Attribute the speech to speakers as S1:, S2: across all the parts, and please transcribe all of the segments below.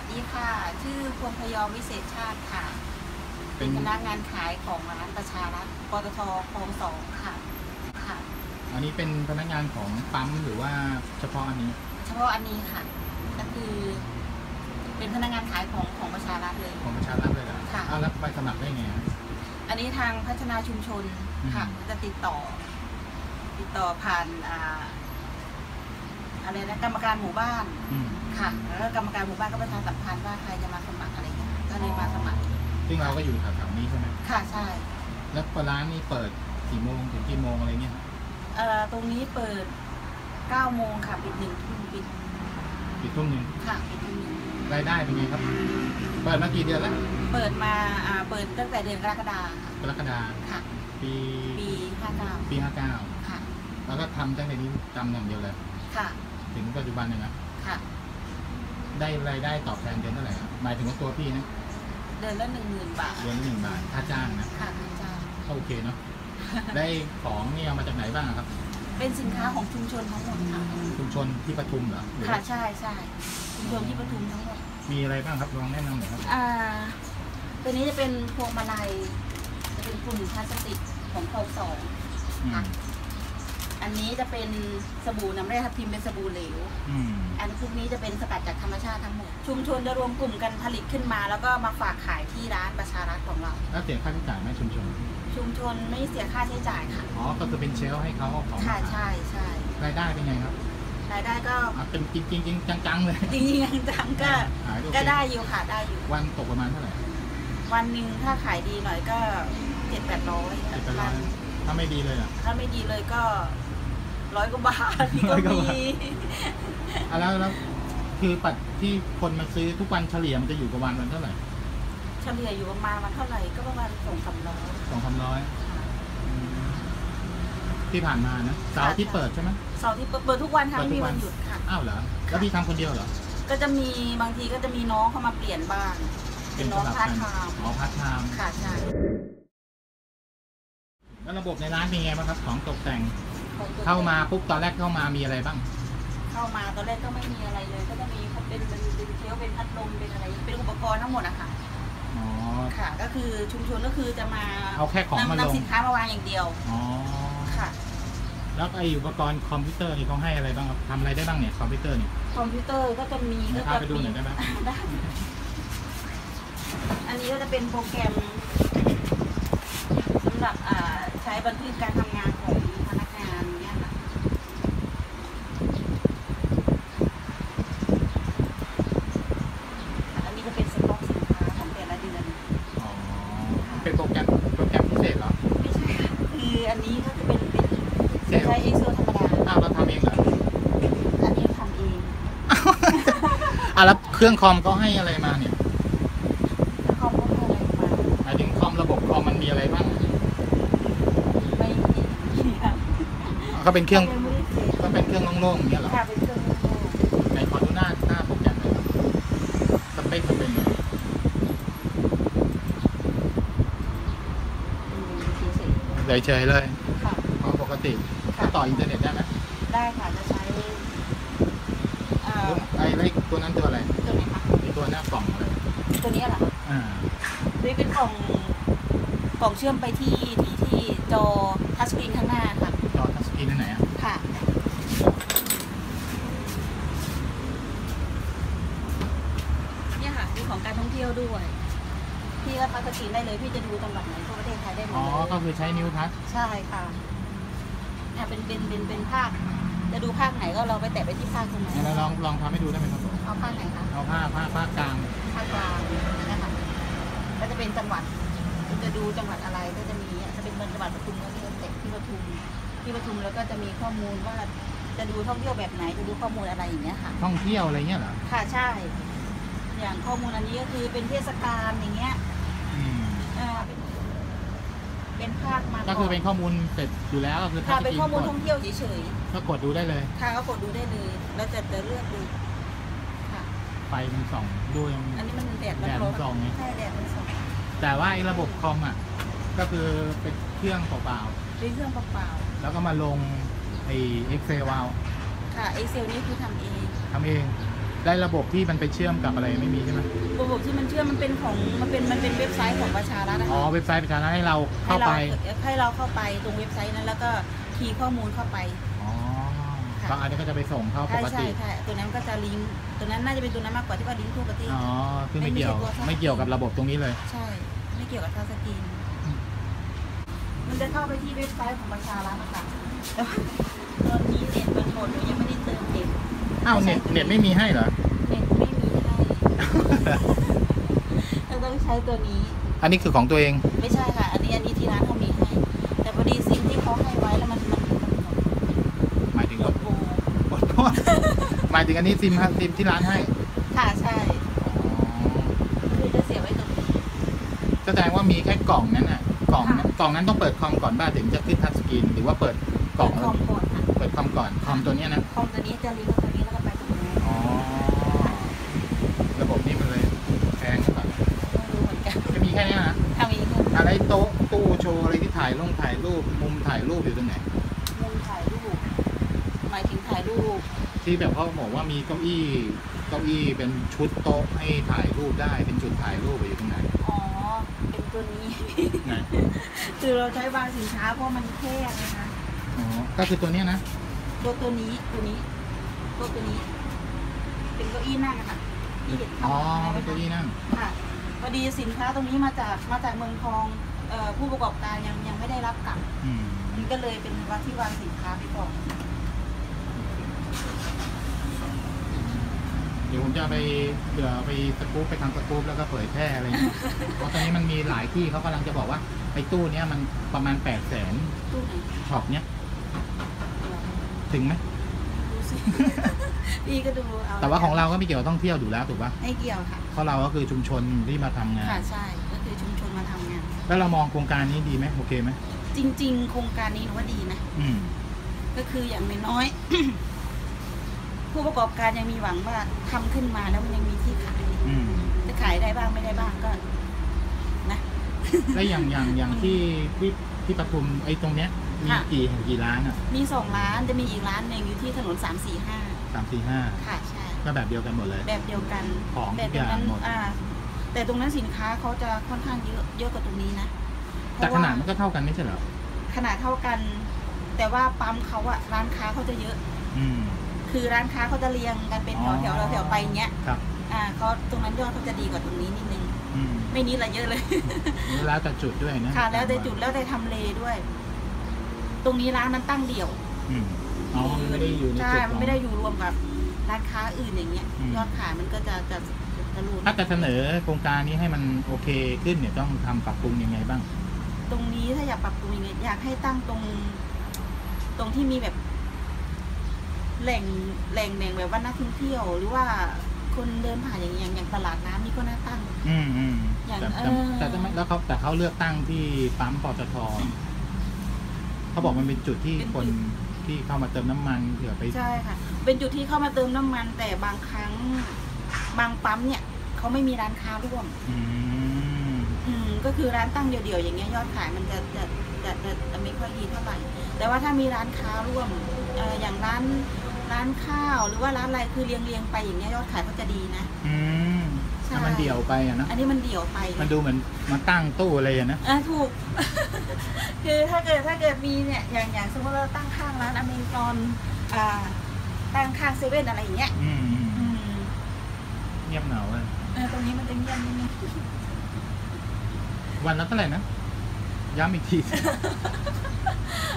S1: วัสดีค่ะ ชื่อพวงพยอมวิเศษชาติค่ะ
S2: เป็
S1: เป็นนพนักงานขายของร้านประชารัฐปตทคลองสองค่ะ ค่ะ
S2: อันนี้เป็นพนักงานของปั๊มหรือว่าเฉพาะอันนี้
S1: เฉพาะอันนี้ค่ะ ก็คือ เป็นพนักงานขายของของประชารัฐเลย
S2: ของประชารัฐเลยเหรอ
S1: ค่ะ
S2: อ้าวแล้วไปสมัครได้ไงอะ
S1: อันนี้ทางพัฒนาชุมชนค่ะ
S2: อืม
S1: จะติดต่อ ติดต่อผ่านอ่า อะไรนะกรรมการหมู่บ้าน
S2: อืม
S1: ค่ะแล้วก็กรรมการหมู่บ้านก็ประชาสัมพันธ์ว่าใครจะมาสมัครอะไรอย่างเงี้ยก็เลยมาสมัคร
S2: ซึ่งเราก็อยู่แถวๆนี้ใช่ไหม
S1: ค่ะใช่
S2: แล้วร้านนี่เปิดกี่โมงถึงกี่โมงอะไรเงี้ย
S1: เอ่อตรงนี้เปิด9โมงค่ะปิดหนึ่งทุ่มปิด
S2: กี่ทุ่มหนึ่ง
S1: ค่ะปิดทุ่มหนึ่ง
S2: รายได้เป็นไงครับ เปิดมากี่เดือนแล้ว
S1: เปิดมาอ่าเปิดตั้งแต่เดือนกรกฎาคม
S2: กรกฎา
S1: ค่ะ
S2: ปี
S1: ปี59
S2: ปีห้าเก้า
S1: ค่ะ
S2: แล้วก็ทำตั้งแต่นี้จำอย่างเดียวเลย
S1: ค่ะ
S2: ถึงปัจจุบันเนี่ยนะ
S1: ค่ะ
S2: ได้รายได้ตอบแทนเดือนเท่าไหร่อะหมายถึงว่าตัวพี่นะ
S1: เดือนละหนึ่งหมื่นบาท
S2: เดือนละหนึ่งบาทค่าจ้างนะ
S1: ค่ะค่าจ้าง
S2: ก็โอเคเนาะได้ของนี่เอามาจากไหนบ้างอะครับ
S1: เป็นสินค้าของชุมชนทั้งหมดค่ะ
S2: ชุมชนที่ปทุมเหรอหรือ
S1: ค่ะใช่ใช่ชุมชนที่ปทุมทั้งหมด
S2: มีอะไรบ้างครับลองแนะนำหน่อยครับ
S1: อ่า ตัวนี้จะเป็นพวงมาลัย จะเป็นกลุ่มพลาสติกของคลองสอง
S2: อืม
S1: อันนี้จะเป็นสบู่น้ำแร่ทับทิมเป็นสบู่เหลว
S2: อืม
S1: อันพวกนี้จะเป็นสกัดจากธรรมชาติทั้งหมด ชุมชนจะรวมกลุ่มกันผลิตขึ้นมา แล้วก็มาฝากขายที่ร้านประชารัฐของเรา
S2: แล้วเสียค่าใช้จ่ายไหมชุมชน
S1: ชุมชนไม่เสียค่าใช้จ่ายค่ะ
S2: อ๋อ ก็คือเป็นเชลฟ์ให้เขาเอาของ
S1: ค่ะ
S2: มาขาย
S1: ใช่ใช่
S2: รายได้เป็นไงครับ
S1: รายได้ก็
S2: อะเป็นจริงจริงจริงจังๆเลย
S1: จริงๆจังๆก็
S2: ขายโอเค
S1: ก็ได้อยู่ค่ะได้อยู่
S2: วันตกประมาณเท่าไหร่
S1: วันหนึ่งถ้าขายดีหน่อยก็เจ็ดแปดร้อย
S2: เจ็ดแปดร้อยถ้าไม่ดีเลยอะ
S1: ถ้าไม่ดีเลยก็ ร้อยกว่าบาท
S2: ร้
S1: ก็
S2: อยกว่าบาท
S1: มี
S2: อะแล้วแล้วคือปัดที่คนมาซื้อทุกวันเฉลี่ยมันจะอยู่ประมาณวันเท่าไหร่
S1: เฉลี่ยอยู่ประมาณวันเท่าไหร่ก็ประมาณสองสามร้อย
S2: สองสามร้อยที่ผ่านมานะเสาร์อาที่เปิดใช่ไหม
S1: เสาร์ที่เปิดเปิดทุกวันค่ะ
S2: เปิด
S1: ไม่
S2: ทุ
S1: มี
S2: กวั
S1: วัน นหยุดค่ะ
S2: อ้าวเหรอแล้วพี่ทำคนเดียวเหรอ
S1: ก็จะมีบางทีก็จะมีน้องเข้ามาเปลี่ยนบ้างเป็นน้อง
S2: สลับ
S1: พาร์ท
S2: กั
S1: ไทม์
S2: อ๋อพาร์ทไทม์
S1: ค่ะใช่
S2: แล้วระบบในร้านเป็นไงบ้างครับ ของตกแต่ง
S1: ของตัว
S2: เข้ามาปุ๊บตอนแรกเข้ามามีอะไรบ้าง
S1: เข้ามาตอนแรกก็ไม่มีอะไรเลย ก็จะมีเป็นเป็นเป็นเชลฟ์เป็นพัดลมเป็นอะไรเป็นอุปกรณ์ทั้งหมดอะค่ะ
S2: อ๋อ
S1: ค่ะ ก็คือชุมชนก็คือจะมา
S2: เอาแค่ของมานำลง
S1: นำสินค้ามาวางอย่างเดียว
S2: อ๋อ
S1: ค่ะ
S2: แล้วไออุปกรณ์คอมพิวเตอร์นี่เขาให้อะไรบ้างครับทำอะไรได้บ้างเนี่ยคอมพิวเตอร์นี่
S1: คอมพิวเตอร์ก็จะมี
S2: เดี๋ยวพาไปดูหน่อยได้ไหม
S1: ได้อันนี้ก็จะเป็นโปรแกรมสำหรับอ่าใช้บันทึกการทำงานของพนักงานเนี่ยค่ะ อันนี้ก็เป็นสต็อกสินค้าของแต่ละเดือน
S2: อ๋อ เป็นโปรแกรมโปรแกรมพิเศษเหรอ
S1: ไม่ใช่ค่ะคื ออันนี้ก็จะเป็นเป็น
S2: เซลล์
S1: ใช้ Excel ธรรมดา
S2: อ้าวเราทำเองเหรอ
S1: อันนี้ทำเอง
S2: อะแล้วเครื่องคอมเขาให้อะไรมาเนี่ย
S1: คอมก็ให้อะไรมา
S2: หมายถึงคอมระบบคอมมันมีอะไรบ้าง
S1: ไม่มีค่ะ
S2: ก็เป็นเครื่อง
S1: ยังไม่ได้เสร็จ
S2: ก็เป็นเครื่องโล่งๆอย่างเงี้ยเหรอ
S1: ค่ะเป็นเครื่องโล่ง
S2: ไหนขอดูหน้าหน้าโปรแกรมหน่อยครับสเปคมันเป็นไง
S1: ๆอืม เฉย
S2: เฉยๆเลย
S1: ๆค่ะ
S2: พอปกติ
S1: ค่ะ
S2: ก็ต่ออินเทอร์เน็ตได้ไหม
S1: ได้ค่ะจะใช้เอ่อ
S2: ไอ้ไอ้ตัวนั้นตัวอะไร
S1: ตัวไหนคะ
S2: ไอ้ตัวหน้ากล่องอะไร
S1: ตัวนี้เหรอคะ
S2: อ่า
S1: นี่เป็นกล่องกล่องเชื่อมไปที่ที่ที่จอทัชสกรีนข้างหน้าค่ะ
S2: จอทัชสกรีนอันไหนอะ
S1: ค่ะ เนี่ยค่ะมีของการท่องเที่ยวด้วย พี่ก็ทัชสกรีนได้เลยพี่จะดูจังหวัดไหนทั่วประเทศไทยได้หมด
S2: อ๋อ
S1: เลย
S2: ก็คือใช้นิ้วทัช
S1: ใช่ค่ะเนี่ยเป็นเป็นเป็นเป็นภาค จะดูภาคไหนก็เราไปแตะไปที่ภาคตรงไหน
S2: งั้นเราลองลองทำให้ดูได้ไหมครับผม
S1: เอาภาคไหนคะ
S2: เอาผ้าผ้าผ้ากลาง
S1: ภาคกลางนะคะก็จะเป็นจังหวัดจะดูจังหวัดอะไรก็จะมีอะจะเป็นจังหวัดปทุมก็จะเตะที่ปทุม ที่ปทุมแล้วก็จะมีข้อมูลว่าจะดูท่องเที่ยวแบบไหนจะดูข้อมูลอะไรอย่างเงี้ยค่ะ
S2: ท่องเที่ยวอะไรเงี้ยเหรอ
S1: ค่ะใช่ อย่างข้อมูลอันนี้ก็คือเป็นเทศกาลอย่างเงี้ย
S2: อืม
S1: อ่าเป็นเป็ นภาคมา
S2: ก็คือเป็นข้อมูลเสร็จอยู่แล้วก็คือทัช
S1: ค่ะ
S2: ส
S1: เป็น
S2: กรีน
S1: ข้อมูล
S2: ก
S1: ท่
S2: ด
S1: องเที่ยวเฉย
S2: ก็กดดูได้เลย
S1: ๆค่ะก็กดดูได้เลยแล้วจะจะเลือกดูค่ะ
S2: ไฟมันส่องดูยัง
S1: อันนี้มันแดดมัน
S2: แดดมันส่องไง
S1: ใช่แดดมันส่อง
S2: แต่ว่าไอ้ระบบคอมอะก็คือเป็นเครื่องเปล่า
S1: ด้วยเครื่องเปล่า
S2: ๆแล้วก็มาลงไอ้ Excel เอา
S1: ๆค่ะ Excel นี่คือทำเอง
S2: ทำเองแได้ระบบที่มันไปเชื่อมกับอะไรไม่มีใช่ไหม
S1: ระบบที่มันเชื่อมมันเป็นของมันเป็นมันเป็นเว็บไซต์ของประชารัฐนะ
S2: อ๋อ
S1: คะ
S2: เว็บไซต์ประชาชนให้เราเข้าไป
S1: ให้เราให้เราเข้าไปตรงเว็บไซต์นั้นแล้วก็คีย์ข้อมูลเข้าไป
S2: อ๋อ
S1: ค่ะ
S2: ก็อันนี้ก็จะไปส่งเข้าป
S1: ใช่
S2: ก
S1: ใช่
S2: ติ
S1: ใช่ตัวนั้นก็จะลิงก์ตัวนั้นน่าจะเป็นตัวนั้นมากกว่าที่ว่าลิงก์ทั่วประเทศ
S2: อ๋อคือไม่
S1: ไม่
S2: เกี่ยว
S1: ไม่ใช่ตัว
S2: ไม่เกี่ยวกับระบบตรงนี้เลย
S1: ใช่ ไม่เกี่ยวกับทัชสกรีน
S2: อืม
S1: มันจะเข้าไปที่เว็บไซต์ของประชารัฐนะคะแต่ว่าตอนนี้เน็ตมันหมดหนูยังไม่ได้เติมเน็ต
S2: อ้าวเน็ตเน็ตไม่มีให้เหรอ
S1: เน็ตไม่มีให้ เราต้องใช้ตัวนี้
S2: อันนี้คือของตัวเอง
S1: ไม่ใช่ค่ะ อันนี้อันนี้ที่ร้านเขามีให้ แต่พอดีซิมที่เขาให้ไว้แล้วมันมันมันหมด
S2: หมายถึง
S1: หม
S2: ร
S1: ด
S2: ถ
S1: โปร
S2: หมดหมดหมายถึงอันนี้ซิมฮะซิมที่ร้านให้
S1: ค่ะใช่
S2: อ๋อ
S1: คือจะเสียไว้ตรงนี้
S2: แสดงว่ามีแค่กล่องนั้นน่ะ กล่องนั้น
S1: ค่ะ
S2: กล่องนั้นต้องเปิดคอมก่อนบ้าถึงจะขึ้นทัชสกรีนหรือว่าเปิดกล่อง
S1: เปิดคอมก่อนค่ะ
S2: เปิดคอมก่อนคอมตัวเนี้ยนะ
S1: คอมตัวนี้จะลิงก์กับตัวนี้แล้วก็ไปตรงนี้น
S2: อ๋อ ระบบนี้มันเลยแพงขึ้นก่อน
S1: ไม่รู้เหมือนกัน
S2: จะมีแค่เนี้ยนะ
S1: ทำเองค่ะ
S2: อะไรโต๊ะตู้โชว์อะไรที่ถ่ายลงถ่ายรูปมุมถ่ายรูปอยู่ตรงไหน
S1: มุมถ่ายรูปหมายถึงถ่ายรูป
S2: ที่แบบเขาบอกว่ามีเก้าอี้เก้าอี้เป็นชุดโต๊ะให้ถ่ายรูปได้เป็นจุดถ่ายรูปอยู่ตรงไหน
S1: อ๋อเป็นตัวนี้
S2: ไหน
S1: คือเราใช้วางสินค้าเพราะมันแคบนะคะ
S2: อ๋อก็คือตัวเนี้ยนะ
S1: ตัวตัวนี้ตัวนี้ตัวตัวนี้ เป็นเก้าอี้นั่งอะค่ะที่เห็นข้าง
S2: อ๋อ
S1: หลัง
S2: เป็นเก้าอี้นั่ง
S1: ค่ะ พอดีสินค้าตรงนี้มาจากมาจากเมืองทองเอ่อผู้ประกอบการยังยังไม่ได้รับกลับ
S2: อืม
S1: มันก็เลยเป็นว่าที่วางสินค้าไปก่อน
S2: เดี๋ยวผมจะไปเผื่อไปสกู๊ปไปทำสกู๊ปแล้วก็เผยแพร่อะไรอย่างเงี้ยเพราะตอนนี้มันมีหลายที่เขากำลังจะบอกว่าไอ้ตู้เนี้ยมันประมาณแปดแสน
S1: ตู้ไหน
S2: ช็อปเนี้ย
S1: เดี๋ยว
S2: ถึงไหม
S1: ดู สิ พี่ก็ดูเอา
S2: แต่ว่าของเราก็ไม่เกี่ยวกับท่องเที่ยวอยู่แล้วถูกปะ
S1: ไม่เกี่ยวค่ะ
S2: เพราะเราก็คือชุมชนที่มาทำงาน
S1: ค่ะใช่ก็คือชุมชนมาทำงาน
S2: แล้วเรามองโครงการนี้ดีไหมโอเคไหม
S1: จริง ๆ โครงการนี้หนูว่าดีนะ
S2: อืม
S1: ก็คืออย่างน้อยๆ ผู้ประกอบการยังมีหวังว่าทำขึ้นมาแล้วมันยังมีที่ขาย
S2: อืม
S1: จะขายได้บ้างไม่ได้บ้างก็ นะ
S2: แล้วอย่างอย่างอย่างที่ที่ที่ปทุมไอ้ตรงเนี้ย มี
S1: ค่ะ
S2: กี่แห่งกี่ร้านอะ
S1: มีสองร้านจะมีอีกร้านหนึ่งอยู่ที่ถนนสามสี่ห้า
S2: สามสี่ห้า
S1: ค่ะใช่
S2: ก็แบบเดียวกันหมดเลย
S1: แบบเดียวกัน
S2: ของ
S1: แต่
S2: ทุก
S1: ตรงนั้น
S2: อย่างหมด
S1: อ่าแต่ตรงนั้นสินค้าเขาจะค่อนข้างเยอะเยอะกว่าตรงนี้นะ
S2: แต่
S1: เพ
S2: ข
S1: ระว่
S2: นาดมันก็เท่ากันไม่ใช่เหรอ
S1: ขนาดเท่ากัน แต่ว่าปั๊มเขาอะร้านค้าเขาจะเยอะ
S2: อืม
S1: คือร้านค้าเขาจะเรียงกันเป็นแถวแถวแถวๆไปอย่างเงี้ย
S2: ครับ
S1: อ่าเขาตรงนั้นยอดเขาจะดีกว่าตรงนี้นิดนึง
S2: อืม
S1: ไม่นิดละเยอะเลย
S2: แล้วแต่จุดด้วยนะ
S1: ค่ะแล้วแต่จุดแล้วแต่ทำเลด้วย ตรงนี้ร้านนั้นตั้งเดี่ยว
S2: อืมอ๋อมันไม่ได้อยู่ใน
S1: ใช่
S2: จุด
S1: มันไม่ได้อยู่รวมกับร้านค้าอื่นอย่างเงี้ย
S2: อืม
S1: ยอดขายมันก็จะจะจะรูด
S2: ถ้าจะเสนอโครงการนี้ให้มันโอเคขึ้นเนี่ยต้องทำปรับปรุงยังไงบ้าง
S1: ตรงนี้ถ้าอยากปรับปรุงยังไงอยากให้ตั้งตรง ตรงที่มีแบบ แหล่งแหล่งแหล่งแบบว่านักท่องเที่ยว หรือว่าคนเดินผ่านอย่างอย่างอย่างตลาดน้ำนี่ก็น่าตั้ง
S2: อืมอืม
S1: อย่าง
S2: แต่
S1: เอ
S2: แต่
S1: อ
S2: แต่ไม่แล้วเขาแต่เขาเลือกตั้งที่ปั๊มปตท เขาบอกมันเป็นจุดที่คนที่เข้ามาเติมน้ำมันเผื่อไป
S1: ใช่ค่ะ เป็นจุดที่เข้ามาเติมน้ำมัน แต่บางครั้งบางปั๊มเนี่ยเขาไม่มีร้านค้าร่วม
S2: อืม
S1: อืมก็คือร้านตั้งเดี่ยวๆอย่างเงี้ยยอดขายมันจะจะจะจะจะไม่ค่อยดีเท่าไหร่ แต่ว่าถ้ามีร้านค้าร่วมเอ่ออย่างร้านร้านข้าวหรือว่าร้านอะไรคือเรียงเรียงๆไปอย่างเงี้ยยอดขายก็จะดีนะ
S2: อืม
S1: ใช่
S2: ถ้ามันเดี่ยวไปอะนะ
S1: อันนี้มันเดี่ยวไป
S2: มันดูเหมือนมาตั้งตู้อะไรอะนะ
S1: อะถูก คือถ้าเกิดถ้าเกิดมีเนี่ยอย่างอย่างสมมติเราตั้งข้างร้านอเมริกอนอ่าตั้งข้างเซเว่นอะไรอย่างเงี้ย
S2: อืมอืม
S1: อืม
S2: เงียบเหงาเลย
S1: เออตรงนี้มันจะเงียบนิดนึง
S2: วันละเท่าไหร่นะ ย้ำอีกที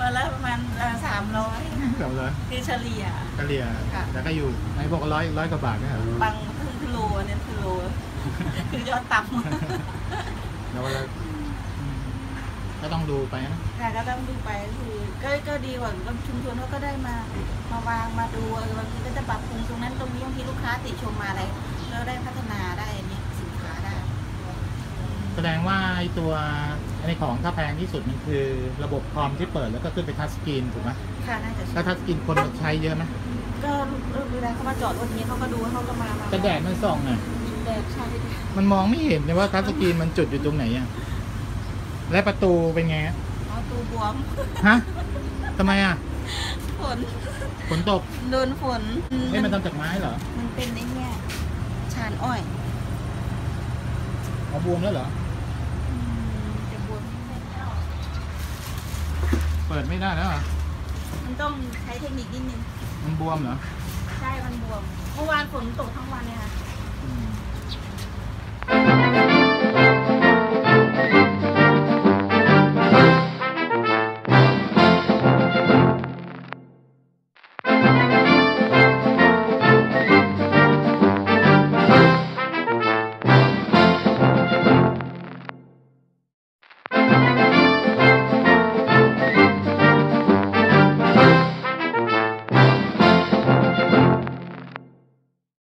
S1: วันละประมาณสามร้อย
S2: เกือบเลย
S1: คือเฉลี่ย
S2: กะเลีย
S1: ค่ะ
S2: แล้วก็อยู่ไหนบอกร้อยร้อยกว่าบาทเนี่ยเหรอบา
S1: งคือโลอันนี้คือโลคือยอดต่ำ
S2: แล้วเวลาอืมก็ต้องดูไปนะ
S1: ค่ะก็ต้องดูไปคือก็ก็ดีกว่าบางชุมชนเขาก็ได้มามาวางมาดูเออบางทีก็จะปรับปรุงตรงนั้นตรงนี้บางทีลูกค้าติชมมาอะไรก็ได้พัฒนาได้อันนี้สินค้าได้
S2: แสดงว่าไอตัวในของถ้าแพงที่สุดมันคือระบบคอมที่เปิดแล้วก็ขึ้นไปทัชสกรีนถูกไหม
S1: ค่ะน่าจะ
S2: ถ้าทัชสกรีนคนมันใช้เยอะไหม
S1: ก็เวลาเขามาจอดรถนี้เขาก็ดูเขาก็มามา
S2: แต่แดดมันส่องอะ
S1: แดดใช่
S2: มันมองไม่เห็นเลยว่าทัชสกรีนมันจุดอยู่ตรงไหนอะและประตูเป็นไงอะ
S1: เอาตูบวม
S2: ฮะทำไมอะ
S1: ฝน
S2: ฝฝนตก
S1: โดนฝน
S2: เอ้ยมันทำจากไม้เหรอ
S1: มันเป็นไอ้เนี่ยชานอ้อย
S2: เอาบวมแล้วเหรอ
S1: อืมจะบวมนิดนึง
S2: เปิดไม่ได้แล้วเหรอ
S1: มันต้องใช้เทคนิคนิดนึง
S2: มันบวมเหรอ
S1: ใช่ มันบวม เมื่อวานฝนตกทั้งวันเลยค่ะ
S2: อืม